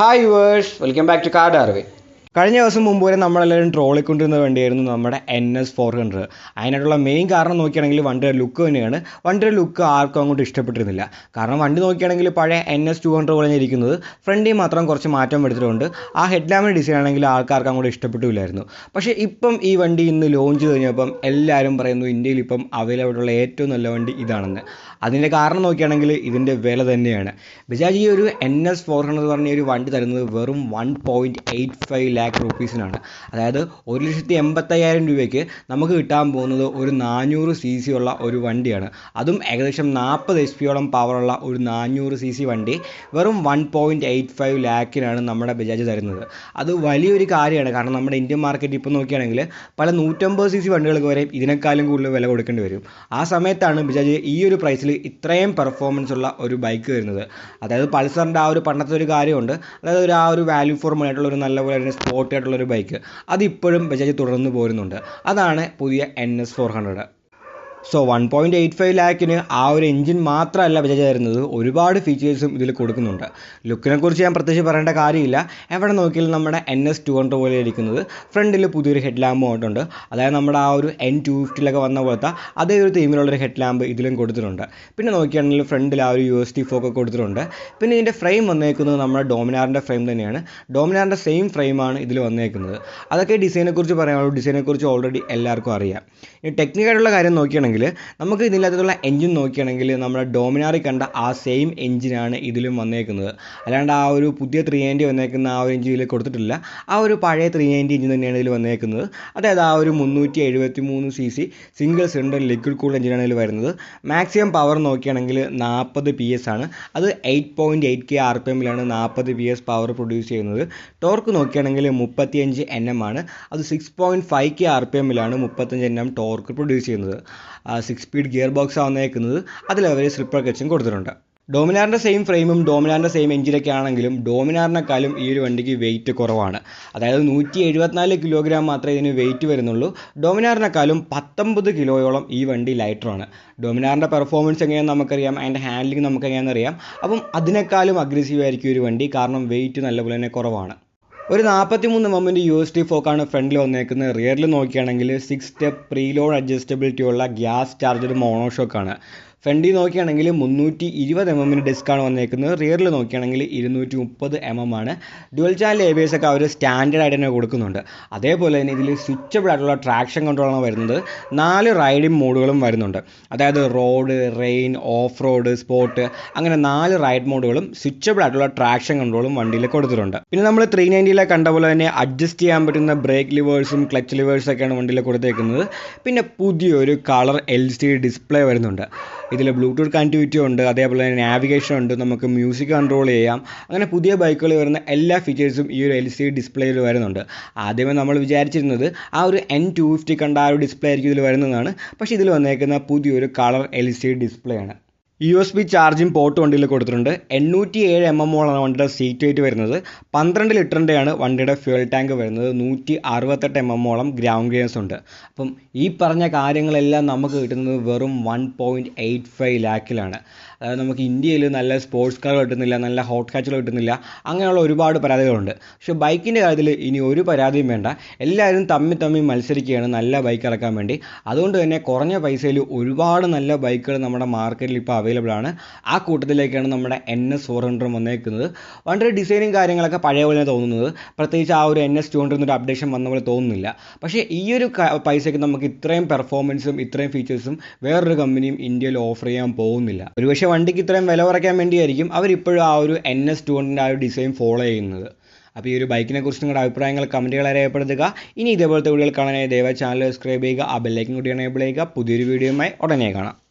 Hi viewers, welcome back to Car Darway. കഴിഞ്ഞ ദിവസം മുമ്പ് വരെ നമ്മളെല്ലാവരും ട്രോളിക്കൊണ്ടിരുന്ന വണ്ടിയായിരുന്നു നമ്മുടെ എൻ എസ് ഫോർ ഹൺഡ്രഡ് അതിനായിട്ടുള്ള മെയിൻ കാരണം നോക്കിയാണെങ്കിൽ വണ്ടിയുടെ ലുക്ക് തന്നെയാണ്. വണ്ടിയുടെ ലുക്ക് ആർക്കും അങ്ങോട്ട് ഇഷ്ടപ്പെട്ടിരുന്നില്ല. കാരണം വണ്ടി നോക്കിയാണെങ്കിൽ പഴയ എൻ എസ് ടു ഹൺഡ്രഡ് പോലെ ഇരിക്കുന്നത്. ഫ്രണ്ടിൽ മാത്രം കുറച്ച് മാറ്റം വരുത്തിയിട്ടുണ്ട്. ആ ഹെഡ് ലാമ്പിന്റെ ഡിസൈൻ ആണെങ്കിൽ ആൾക്കാർക്ക് അങ്ങോട്ട് ഇഷ്ടപ്പെട്ടില്ലായിരുന്നു. പക്ഷേ ഇപ്പം ഈ വണ്ടി ഇന്ന് ലോഞ്ച് കഴിഞ്ഞപ്പം എല്ലാവരും പറയുന്നു ഇന്ത്യയിൽ ഇപ്പം അവൈലബിൾ ഉള്ള ഏറ്റവും നല്ല വണ്ടി ഇതാണെന്ന്. അതിന്റെ കാരണം നോക്കിയാണെങ്കിൽ ഇതിന്റെ വില തന്നെയാണ്. ബജാജ് ഈ ഒരു എൻ എസ് ഫോർ ഹൺഡ്രഡ് പറഞ്ഞ ഒരു വണ്ടി തരുന്നത് വെറും one point eight five lakh റുപ്പീസിനാണ് അതായത് ഒരു ലക്ഷത്തി എൺപത്തയ്യായിരം രൂപയ്ക്ക് നമുക്ക് കിട്ടാൻ പോകുന്നത് ഒരു നാനൂറ് സി സി ഉള്ള ഒരു വണ്ടിയാണ്. അതും ഏകദേശം നാൽപ്പത് എച്ച് പിയോളം പവറുള്ള ഒരു നാനൂറ് സി സി വണ്ടി വെറും വൺ പോയിന്റ് എയ്റ്റ് ഫൈവ് ലാക്കിനാണ് നമ്മുടെ ബജാജ് തരുന്നത്. അത് വലിയൊരു കാര്യമാണ്. കാരണം നമ്മുടെ ഇന്ത്യൻ മാർക്കറ്റ് ഇപ്പോൾ നോക്കുകയാണെങ്കിൽ പല നൂറ്റമ്പത് സി സി വണ്ടികൾക്ക് വരെ ഇതിനേക്കാളും കൂടുതൽ വില കൊടുക്കേണ്ടി വരും. ആ സമയത്താണ് ബജാജ് ഈ ഒരു പ്രൈസിൽ ഇത്രയും പെർഫോമൻസ് ഉള്ള ഒരു ബൈക്ക് വരുന്നത്. അതായത് പൾസറിന്റെ ആ ഒരു പണ്ടത്തെ ഒരു കാര്യമുണ്ട്. അതായത് ഒരു ആ ഒരു വാല്യൂ ഫോർ മണി ആയിട്ടുള്ള ഒരു നല്ല പോലെ തന്നെ സ്പോർട്ടി ആയിട്ടുള്ള ഒരു ബൈക്ക്. അതിപ്പോഴും ബജാജ് തുടർന്ന് പോരുന്നുണ്ട്. അതാണ് പുതിയ N S four hundred so one point eight five ലാക്കിന് ആ ഒരു എഞ്ചിൻ മാത്രമല്ല ബജാജ് തരുന്നത്. ഒരുപാട് ഫീച്ചേഴ്സും ഇതിൽ കൊടുക്കുന്നുണ്ട്. ലുക്കിനെ കുറിച്ച് ഞാൻ പ്രത്യേകിച്ച് പറയേണ്ട കാര്യമില്ല. എവിടെ നോക്കിയാലും നമ്മുടെ എൻ എസ് ടു ഹൺഡ്രഡ് പോലെ ഇരിക്കുന്നത്. ഫ്രണ്ടിൽ പുതിയൊരു ഹെഡ് ലാമ്പ് ആയിട്ടുണ്ട്. അതായത് നമ്മുടെ ആ ഒരു എൻ ടു ഫിഫ്റ്റിലൊക്കെ വന്ന പോലത്തെ അതേ ഒരു തീമിലുള്ളൊരു ഹെഡ് ലാമ്പ് ഇതിലും കൊടുത്തിട്ടുണ്ട്. പിന്നെ നോക്കിയാണെങ്കിൽ ഫ്രണ്ടിൽ ആ ഒരു യു എസ് ടി ഫോക്ക് കൊടുത്തിട്ടുണ്ട്. പിന്നെ ഇതിന്റെ ഫ്രെയിം വന്നേക്കുന്നത് നമ്മുടെ ഡോമിനാറിന്റെ ഫ്രെയിം തന്നെയാണ്. ഡോമിനാറിന്റെ സെയിം ഫ്രെയിമാണ് ഇതിൽ വന്നേക്കുന്നത്. അതൊക്കെ ഡിസൈനെക്കുറിച്ച് പറയാനുള്ളൂ. ഡിസൈനെക്കുറിച്ച് ഓൾറെഡി എല്ലാവർക്കും അറിയാം. ഇനി ടെക്നിക്കായിട്ടുള്ള കാര്യം നോക്കുകയാണെങ്കിൽ നമുക്ക് ഇതിനകത്തുള്ള എഞ്ചിൻ നോക്കുകയാണെങ്കിൽ നമ്മുടെ ഡോമിനാറി കണ്ട ആ സെയിം എഞ്ചിനാണ് ഇതിലും വന്നേക്കുന്നത്. അല്ലാണ്ട് ആ ഒരു പുതിയ ത്രീ നയന്റി വന്നേക്കുന്ന ആ ഒരു എഞ്ചിൻ കൊടുത്തിട്ടില്ല. ആ ഒരു പഴയ ത്രീ നയന്റി എഞ്ചിൻ തന്നെയാണ് ഇതിൽ വന്നേക്കുന്നത്. അതായത് ആ ഒരു മുന്നൂറ്റി എഴുപത്തി മൂന്ന് C C single cylinder liquid cool എഞ്ചിനാണ് ഇതിൽ വരുന്നത്. മാക്സിമം പവർ നോക്കുകയാണെങ്കിൽ നാൽപ്പത് പി എസ് ആണ്. അത് eight point eight K R P എമ്മിലാണ് നാൽപ്പത് പി എസ് പവർ പ്രൊഡ്യൂസ് ചെയ്യുന്നത്. ടോർക്ക് നോക്കുകയാണെങ്കിൽ മുപ്പത്തിയഞ്ച് എൻ എം ആണ്. അത് six point five K R P എമ്മിലാണ് മുപ്പത്തഞ്ച് എൻ എം ടോർക്ക് പ്രൊഡ്യൂസ് ചെയ്യുന്നത്. സിക്സ് സ്പീഡ് ഗിയർ ബോക്സ് വന്നേക്കുന്നത്. അതിൽ അവർ സ്ലിപ്പർ കച്ചും കൊടുത്തിട്ടുണ്ട്. ഡോമിനാറിന്റെ സെയിം ഫ്രെയിമും ഡോമിനാറിന്റെ സെയിം എഞ്ചിനൊക്കെ ആണെങ്കിലും ഡോമിനാറിനെക്കാളും ഈ ഒരു വണ്ടിക്ക് വെയിറ്റ് കുറവാണ്. അതായത് നൂറ്റി എഴുപത്തിനാല് കിലോഗ്രാം മാത്രമേ ഇതിന് വെയിറ്റ് വരുന്നുള്ളൂ. ഡോമിനാറിനെക്കാളും പത്തൊമ്പത് കിലോയോളം ഈ വണ്ടി ലൈറ്ററാണ് ഡോമിനാറിന്റെ പെർഫോമൻസ് എങ്ങനെയാണെന്ന് നമുക്കറിയാം അതിന്റെ ഹാൻഡ്ലിംഗ് നമുക്ക് എങ്ങനെയാണെന്ന് അറിയാം. അപ്പം അതിനേക്കാളും അഗ്രസീവ് ആയിരിക്കും ഒരു വണ്ടി. കാരണം വെയിറ്റ് നല്ലപോലെ തന്നെ കുറവാണ്. ഒരു നാൽപ്പത്തി മൂന്ന് എമ്മിന്റെ യു എസ് ടി ഫോക്കാണ് ഫ്രണ്ടിൽ വന്നേക്കുന്നത്. റിയറിൽ നോക്കുകയാണെങ്കിൽ സിക്സ് സ്റ്റെപ്പ് പ്രീലോഡ് അഡ്ജസ്റ്റബിലിറ്റി ഉള്ള ഗ്യാസ് ചാർജർ മോണോഷോക്കാണ് ഫ്രണ്ടിൽ നോക്കുകയാണെങ്കിൽ മുന്നൂറ്റി ഇരുപത് എം എമ്മിന് ഡിസ്ക്കാണ് വന്നേക്കുന്നത്. റിയറിൽ നോക്കുകയാണെങ്കിൽ ഇരുന്നൂറ്റി മുപ്പത് എം എം ആണ്. ഡുവൽ ചാനൽ എസ് ഒക്കെ അവർ സ്റ്റാൻഡേർഡ് ആയിട്ട് തന്നെ കൊടുക്കുന്നുണ്ട്. അതേപോലെ തന്നെ ഇതിൽ സ്വിച്ചബിൾ ആയിട്ടുള്ള ട്രാക്ഷൻ കൺട്രോളാണ് വരുന്നത്. നാല് റൈഡിംഗ് മോഡുകളും വരുന്നുണ്ട്. അതായത് road rain off road sport അങ്ങനെ നാല് റൈഡ് മോഡുകളും സ്വിച്ചബിൾ ആയിട്ടുള്ള ട്രാക്ഷൻ കൺട്രോളും വണ്ടിയിൽ കൊടുത്തിട്ടുണ്ട്. പിന്നെ നമ്മൾ ത്രീ നയന്റിയിലെ കണ്ട പോലെ തന്നെ അഡ്ജസ്റ്റ് ചെയ്യാൻ പറ്റുന്ന ബ്രേക്ക് ലിവേഴ്സും ക്ലച്ച് ലിവേഴ്സൊക്കെയാണ് വണ്ടിയിൽ കൊടുത്തേക്കുന്നത്. പിന്നെ പുതിയൊരു കളർ എൽ സി ഡിസ്പ്ലേ വരുന്നുണ്ട്. ഇതിൽ ബ്ലൂടൂത്ത് കണക്ടിവിറ്റി ഉണ്ട് അതേപോലെ തന്നെ നാവിഗേഷൻ ഉണ്ട് നമുക്ക് മ്യൂസിക് കൺട്രോൾ ചെയ്യാം. അങ്ങനെ പുതിയ ബൈക്കുകളിൽ വരുന്ന എല്ലാ ഫീച്ചേഴ്സും ഈ ഒരു എൽ സി ഡിസ്പ്ലേയിൽ വരുന്നുണ്ട്. ആദ്യമേ നമ്മൾ വിചാരിച്ചിരുന്നത് ആ ഒരു എൻ ടു ഫിഫ്റ്റി കണ്ട ആ ഒരു ഡിസ്പ്ലേ ആയിരിക്കും ഇതിൽ വരുന്നതാണ് പക്ഷേ ഇതിൽ വന്നേക്കുന്ന പുതിയൊരു കളർ എൽ സി ഡിസ്പ്ലേ ആണ്. U S B charging port വണ്ടിയിൽ കൊടുത്തിട്ടുണ്ട്. എണ്ണൂറ്റി ഏഴ് എം എം ഓളാണ് വണ്ടിയുടെ സീറ്റ് വെയിറ്റ് വരുന്നത്. പന്ത്രണ്ട് ലിറ്ററിന്റെയാണ് വണ്ടിയുടെ ഫ്യൂൽ ടാങ്ക് വരുന്നത്. നൂറ്റി അറുപത്തെട്ട് എം എം ഓളം ഗ്രൗണ്ട് ക്ലിയൻസ് ഉണ്ട്. അപ്പം ഈ പറഞ്ഞ കാര്യങ്ങളെല്ലാം നമുക്ക് കിട്ടുന്നത് വെറും വൺ പോയിന്റ് എയ്റ്റ് ഫൈവ് ലാക്കിലാണ്. അതായത് നമുക്ക് ഇന്ത്യയിൽ നല്ല സ്പോർട്സ് കാർ കിട്ടുന്നില്ല നല്ല ഹോട്ട് കാച്ചുകൾ കിട്ടുന്നില്ല അങ്ങനെയുള്ള ഒരുപാട് പരാതികളുണ്ട്. പക്ഷേ ബൈക്കിന്റെ കാര്യത്തിൽ ഇനി ഒരു പരാതിയും വേണ്ട. എല്ലാവരും തമ്മിൽ തമ്മിൽ മത്സരിക്കുകയാണ് നല്ല ബൈക്ക് ഇറക്കാൻ വേണ്ടി. അതുകൊണ്ട് തന്നെ കുറഞ്ഞ പൈസയിൽ ഒരുപാട് നല്ല ബൈക്കുകൾ നമ്മുടെ മാർക്കറ്റിൽ ഇപ്പോൾ അവൈലബിൾ ആണ്. ആ കൂട്ടത്തിലേക്കാണ് നമ്മുടെ എൻ എസ് ഫോർ ഹൺഡ്രഡ് വന്നേക്കുന്നത്. വളരെ ഡിസൈനും കാര്യങ്ങളൊക്കെ പഴയ പോലെ തോന്നുന്നത്. പ്രത്യേകിച്ച് ആ ഒരു എൻ എസ് ടു ഹൺഡ്രഡ് ഒരു അപ്ഡേഷൻ വന്ന പോലെ തോന്നുന്നില്ല. പക്ഷേ ഈ ഒരു പൈസയ്ക്ക് നമുക്ക് ഇത്രയും പെർഫോമൻസും ഇത്രയും ഫീച്ചേഴ്സും വേറൊരു കമ്പനിയും ഇന്ത്യയിൽ ഓഫർ ചെയ്യാൻ പോകുന്നില്ല. ഒരുപക്ഷെ വണ്ടിക്ക് ഇത്രയും വില കുറയ്ക്കാൻ വേണ്ടിയായിരിക്കും അവരിപ്പോഴും ആ ഒരു എൻ എസ് ടു ഹൺഡ്രഡിന്റെ ആ ഒരു ഡിസൈൻ ഫോളോ ചെയ്യുന്നത്. അപ്പോൾ ഈ ഒരു ബൈക്കിനെ കുറിച്ച് നിങ്ങളുടെ അഭിപ്രായങ്ങൾ കമന്റുകളെ രേഖപ്പെടുത്തുക ഇനി ഇതേപോലത്തെ വീഡിയോകൾ കാണാനായി ദയവായി ചാനൽ സബ്സ്ക്രൈബ് ചെയ്യുക. ആ ബെല്ലൈക്കൻ കൂടി എനേബിൾ ചെയ്യുക. പുതിയൊരു വീഡിയോയുമായി ഉടനെ കാണാം.